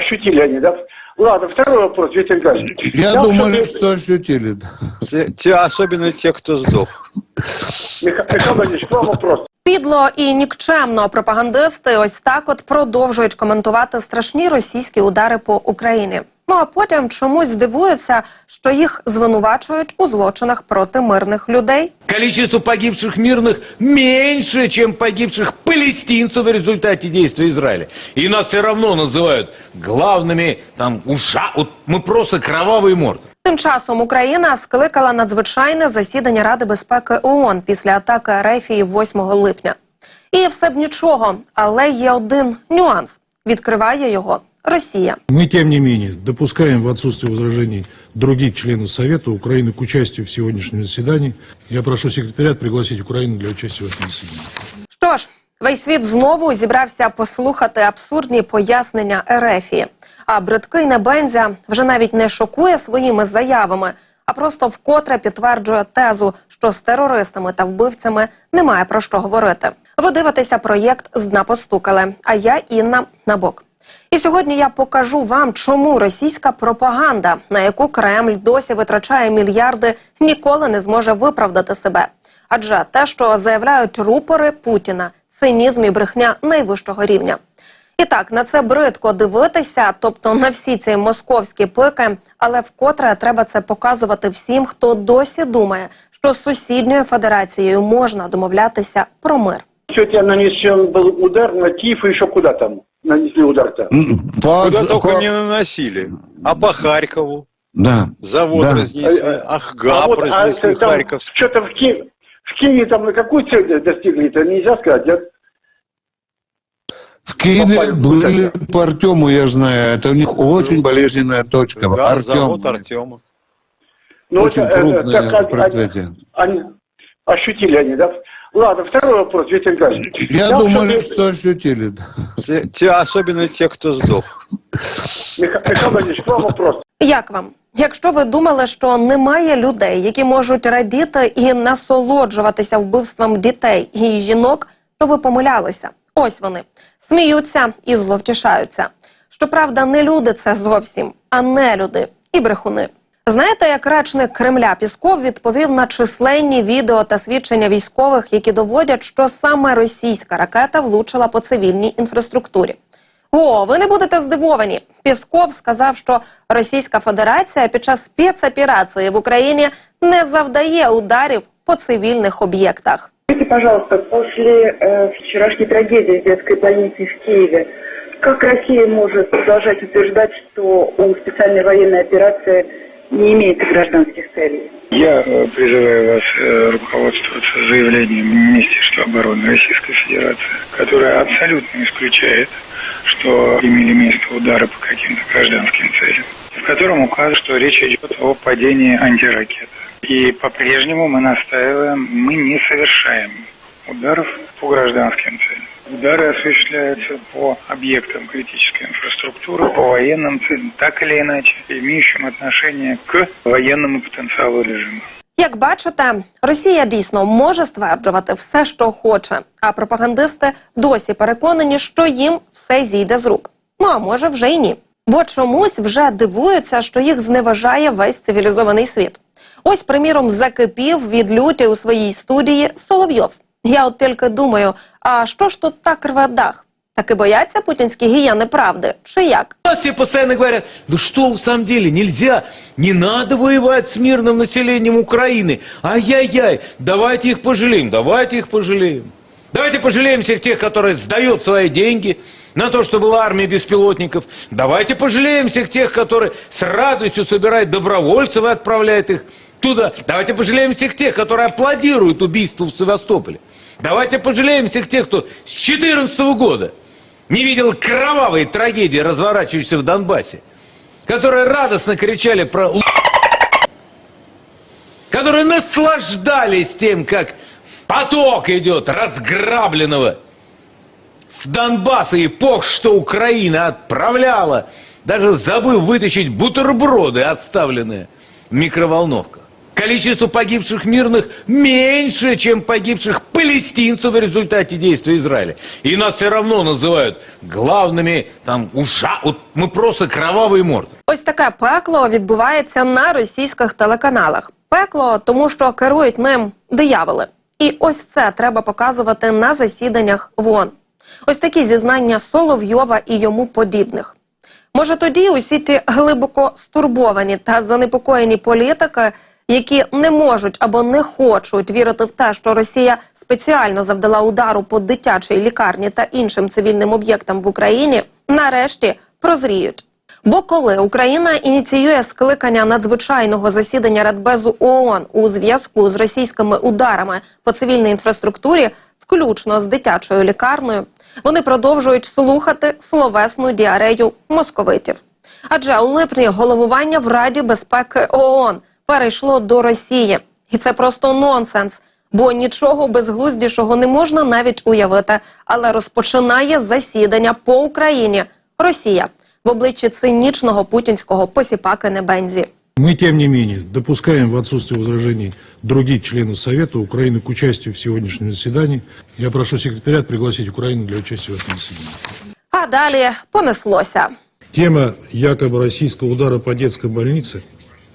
Ощутили они, да? Ладно, второй вопрос, Виктор Николаевич. Я Я думаю, что- что ощутили. Те, те- особенно те, кто сдох. Миха- Михаил Владимирович, вам вопрос. Підло і нікчемно пропагандисти ось так от продовжують коментувати страшні російські удари по Україні. Ну а потім чомусь здивуються, що їх звинувачують у злочинах проти мирних людей. Количество погибших мирных меньше, чем погибших палестинцев в результате действий Израиля. И нас все равно называют главными, там, уша... Вот мы просто кровавые морды. Тим часом Україна скликала надзвичайне засідання Ради безпеки ООН після атаки Рефії 8 липня. І все б нічого, але є один нюанс. Відкриває його Росія. Мы, тем не менее, допускаем в отсутствие возражений других членов Совета Украины к участию в сегодняшнем заседании. Я прошу секретариат пригласить Украину для участия в этом заседании. Що ж, весь світ знову зібрався послухати абсурдні пояснення Ерефії. А бридкий Небензя вже навіть не шокує своїми заявами, а просто вкотре підтверджує тезу, що з терористами та вбивцями немає про що говорити. Ви дивитеся проєкт з дна постукали. А я Інна Набок. І сьогодні я покажу вам, чому російська пропаганда, на яку Кремль досі витрачає мільярди, ніколи не зможе виправдати себе. Адже те, що заявляють рупори Путіна, цинізм і брехня найвищого рівня. І так, на це бридко дивитися, тобто на всі ці московські пики, але вкотре треба це показувати всім, хто досі думає, що з сусідньою федерацією можна домовлятися про мир. Сегодня нанесен был удар на Киев и еще куда там нанесли удар-то? По, Куда только по- не наносили. А по Харькову Да. завод Да. разнесли, Ахгаб а разнесли там Харьковский. Что-то в Киеве, в Киеве там на какую цель достигли, это нельзя сказать, да? В Киеве Попали. были по Артему, я знаю. Это у них очень болезненная точка. Да, Артем. завод Артема. Ну, Очень это, крупное так, они- ощутили они, да? Ладно, второй вопрос, Виктор Николаевич. Я Там думаю, что-то- что ощутили. да. Те, те- особенно те, кто сдох. Миха- Михаил Владимирович, вам вопрос. Як вам? Якщо ви думали, що немає людей, які можуть радіти і насолоджуватися вбивством дітей і жінок, то ви помилялися. Ось вони сміються і зловтішаються. Щоправда, не люди це зовсім, а не люди і брехуни. Знаєте, як речник Кремля Пісков відповів на численні відео та свідчення військових, які доводять, що саме російська ракета влучила по цивільній інфраструктурі. О, ви не будете здивовані. Пісков сказав, що Російська Федерація під час спецоперації в Україні не завдає ударів по цивільних об'єктах. Пожалуйста, после э, вчерашней трагедии в детской больнице в Киеве, как Россия может продолжать что у специальной военной операции не имеется гражданских целей? Я э, призываю вас э, руководствоваться заявлением Министерства обороны Российской Федерации, которое абсолютно исключает, что имели место удары по каким-то гражданским целям, в котором указано, что речь идет о падении антиракет. И по-прежнему мы настаиваем, мы не совершаем ударов по гражданским целям. Удары осуществляются по объектам критической инфраструктуры, по военным целям, так или иначе, имеющим отношение к военному потенциалу режима. Як бачите, Росія дійсно може стверджувати все, що хоче, а пропагандисти досі переконані, що їм все зійде з рук. Ну а може вже й ні. Бо чомусь вже дивуються, що їх зневажає весь цивілізований світ. Ось, приміром, закипів від люті у своїй студії Соловйов. Я от тільки думаю, а що ж тут так рве дах? Таки бояться путінські гіяни правди? Чи як? У нас все постоянно говорят, да что в самом деле, нельзя, не надо воевать с мирным населением Украины. Ай-яй-яй, давайте их пожалеем, давайте их пожалеем. Давайте пожалеем всех тех, которые сдают свои деньги на то, что была армия беспилотников. Давайте пожалеем всех тех, которые с радостью собирают добровольцев и отправляют их туда. Давайте пожалеем всех тех, которые аплодируют убийству в Севастополе. Давайте пожалеем всех тех, кто с 2014 года не видел кровавые трагедии, разворачивающиеся в Донбассе, которые радостно кричали про которые наслаждались тем, как поток идет разграбленного с Донбасса эпох, что Украина отправляла, даже забыв вытащить бутерброды, оставленные в микроволновках. Количество погибших мирных меньше, чем погибших палестинцев в результате действий Израиля. И нас все равно называют главными, там, уша... Вот мы просто кровавые морды. Ось таке пекло відбувається на російських телеканалах. Пекло, тому що керують ним дияволи. І ось це треба показувати на засіданнях в ООН. Ось такі зізнання Соловйова і йому подібних. Може, тоді усі ті глибоко стурбовані та занепокоєні політики, які не можуть або не хочуть вірити в те, що Росія спеціально завдала удару по дитячій лікарні та іншим цивільним об'єктам в Україні, нарешті прозріють. Бо коли Україна ініціює скликання надзвичайного засідання Радбезу ООН у зв'язку з російськими ударами по цивільній інфраструктурі, включно з дитячою лікарнею, вони продовжують слухати словесну діарею московитів. Адже у липні головування в Раді безпеки ООН перейшло до Росії, і це просто нонсенс. Бо нічого безглуздішого не можна навіть уявити, але розпочинає засідання по Україні Росія в обличчі цинічного путінського посіпаки Небензі. Мы, тем не менее, допускаем в отсутствие возражений других членов Совета Украины к участию в сегодняшнем заседании. Я прошу секретариат пригласить Украину для участия в этом заседании. А далі понеслося. Тема якобы российского удара по детской больнице,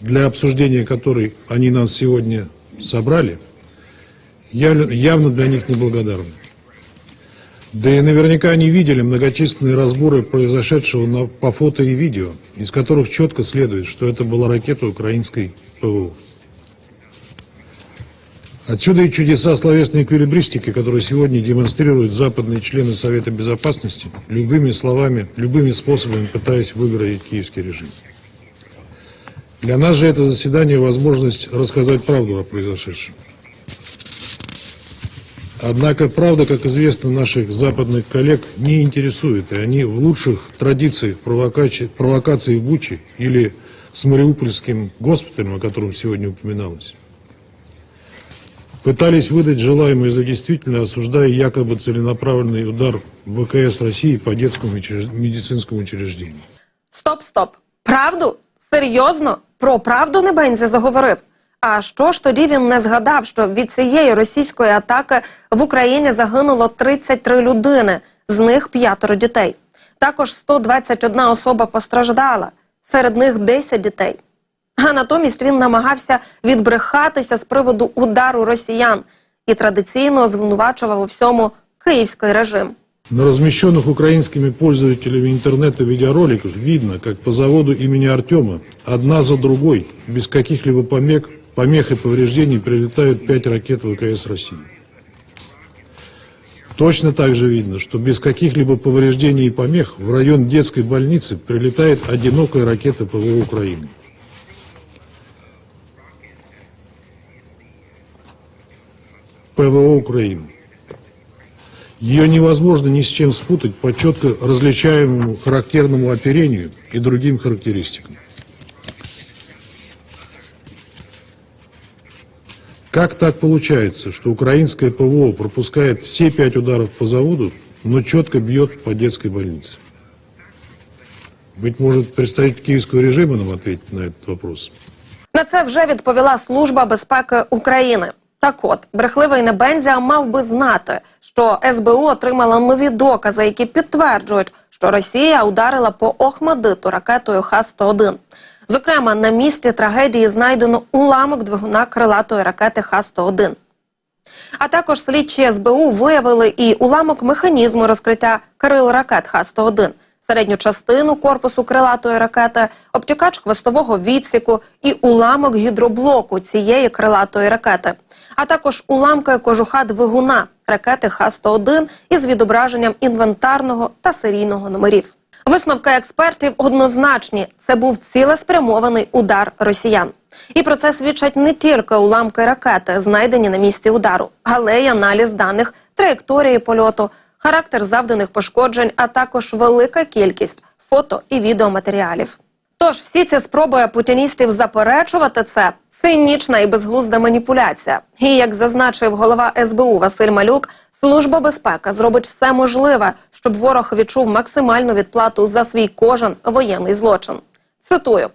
для обсуждения которой они нас сегодня собрали, яв- явно для них неблагодарна. Да и наверняка они видели многочисленные разборы произошедшего на- по фото и видео, из которых четко следует, что это была ракета украинской ПВО. Отсюда и чудеса словесной эквилибристики, которые сегодня демонстрируют западные члены Совета Безопасности, любыми словами, любыми способами пытаясь выиграть киевский режим. Для нас же это заседание возможность рассказать правду о произошедшем. Однако правда, как известно, наших западных коллег не интересует, и они в лучших традициях провокаций в Буче или с Мариупольским госпиталем, о котором сегодня упоминалось, пытались выдать желаемое за действительно, осуждая якобы целенаправленный удар ВКС России по детскому медицинскому учреждению. Стоп, стоп. Правду? Серйозно? Про правду Небензі заговорив? А що ж тоді він не згадав, що від цієї російської атаки в Україні загинуло 33 людини, з них п'ятеро дітей. Також 121 особа постраждала, серед них 10 дітей. А натомість він намагався відбрехатися з приводу удару росіян і традиційно звинувачував у всьому київський режим. На размещенных украинскими пользователями интернета видеороликах видно, как по заводу имени Артема одна за другой, без каких-либо помех, помех и повреждений прилетают пять ракет ВКС России. Точно так же видно, что без каких-либо повреждений и помех в район детской больницы прилетает одинокая ракета ПВО Украины. ПВО Украины. Ее невозможно ни с чем спутать по четко различаемому характерному оперению и другим характеристикам. Как так получается, что украинское ПВО пропускает все пять ударов по заводу, но четко бьет по детской больнице? Быть может, представитель киевского режима нам ответить на этот вопрос? На це вже відповіла Служба безпеки України. Так от, брехливий Небензя мав би знати, що СБУ отримала нові докази, які підтверджують, що Росія ударила по Охмадиту ракетою Х-101. Зокрема, на місці трагедії знайдено уламок двигуна крилатої ракети Х-101. А також слідчі СБУ виявили і уламок механізму розкриття крил ракет Х-101, середню частину корпусу крилатої ракети, обтікач хвостового відсіку і уламок гідроблоку цієї крилатої ракети, а також уламки кожуха двигуна ракети Х-101 із відображенням інвентарного та серійного номерів. Висновки експертів однозначні: це був цілеспрямований удар росіян. І про це свідчать не тільки уламки ракети, знайдені на місці удару, але й аналіз даних траєкторії польоту, характер завданих пошкоджень, а також велика кількість фото і відеоматеріалів. Тож всі ці спроби путіністів заперечувати це цинічна і безглузда маніпуляція. І як зазначив голова СБУ Василь Малюк, служба безпеки зробить все можливе, щоб ворог відчув максимальну відплату за свій кожен воєнний злочин. Цитую: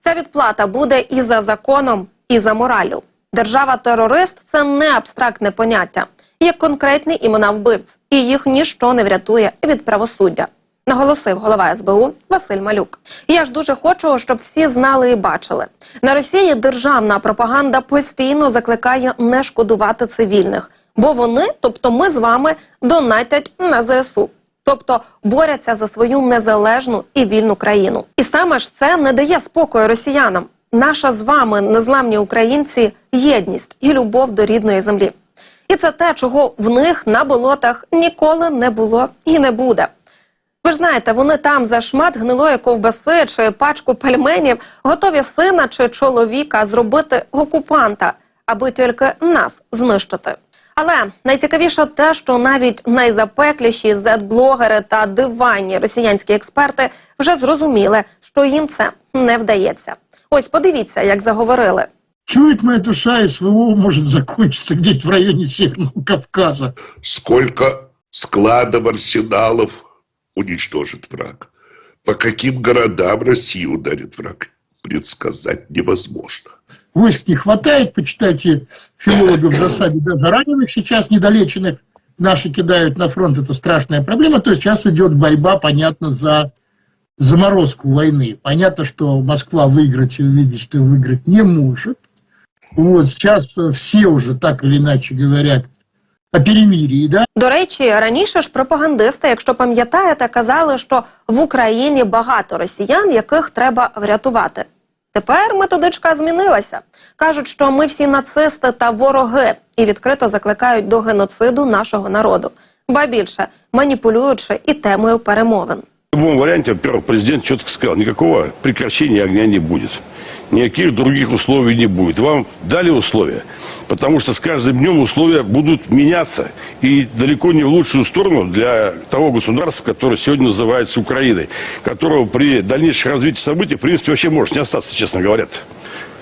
ця відплата буде і за законом, і за мораллю. Держава-терорист це не абстрактне поняття, є конкретні імена вбивць, і їх ніщо не врятує від правосуддя. Наголосив голова СБУ Василь Малюк. Я ж дуже хочу, щоб всі знали і бачили. На Росії державна пропаганда постійно закликає не шкодувати цивільних, бо вони, тобто ми з вами, донатять на ЗСУ. Тобто борються за свою незалежну і вільну країну. І саме ж це не дає спокою росіянам. Наша з вами, незламні українці, єдність і любов до рідної землі. І це те, чого в них на болотах ніколи не було і не буде. Ви ж знаєте, вони там за шмат гнилої ковбаси чи пачку пельменів готові сина чи чоловіка зробити окупанта, аби тільки нас знищити. Але найцікавіше те, що навіть найзапекліші зет-блогери та диванні росіянські експерти вже зрозуміли, що їм це не вдається. Ось подивіться, як заговорили. Чует моя душа, СВО может закончиться где-то в районе Северного Кавказа. Сколько складов, арсеналов уничтожит враг? По каким городам России ударит враг? Предсказать невозможно. Войск не хватает, почитайте филологов в засаде, даже раненых сейчас недолеченных наши кидают на фронт, это страшная проблема. То есть сейчас идет борьба, понятно, за заморозку войны. Понятно, что Москва выиграть или видеть, что выиграть не может. Вот сейчас все уже так или иначе говорят о перемирии, да? До речі, раніше ж пропагандисти, якщо пам'ятаєте, казали, що в Україні багато росіян, яких треба врятувати. Тепер методичка змінилася. кажуть, що ми всі нацисти та вороги, і відкрито закликають до геноциду нашого народу. Ба більше маніпулюючи і темою перемовин. В любом варианте, во-первых, президент четко сказал, никакого прекращения огня не будет Никаких других условий не будет. Вам дали условия, потому что с каждым днем условия будут меняться. И далеко не в лучшую сторону для того государства, которое сегодня называется Украиной, которого при дальнейшем развитии событий, в принципе, вообще может не остаться, честно говоря.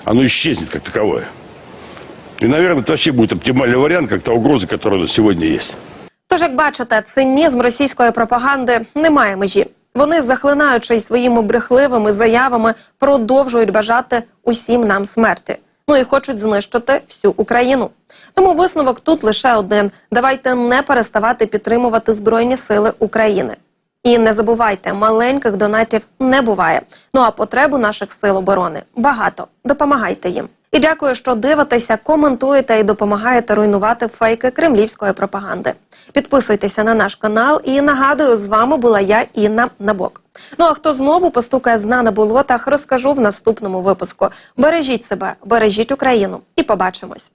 Оно исчезнет как таковое. И, наверное, это вообще будет оптимальный вариант, как та угроза, которая у нас сегодня есть. Тож, як бачите, цинізм російської пропаганди не має межі. Вони, захлинаючись своїми брехливими заявами, продовжують бажати усім нам смерті. Ну і хочуть знищити всю Україну. Тому висновок тут лише один: давайте не переставати підтримувати збройні сили України. І не забувайте, маленьких донатів не буває. Ну а потребу наших сил оборони багато. Допомагайте їм. І дякую, що дивитеся, коментуєте і допомагаєте руйнувати фейки кремлівської пропаганди. Підписуйтеся на наш канал і нагадую, з вами була я, Інна Набок. Ну а хто знову постукає з дна на болотах, розкажу в наступному випуску. Бережіть себе, бережіть Україну і побачимось.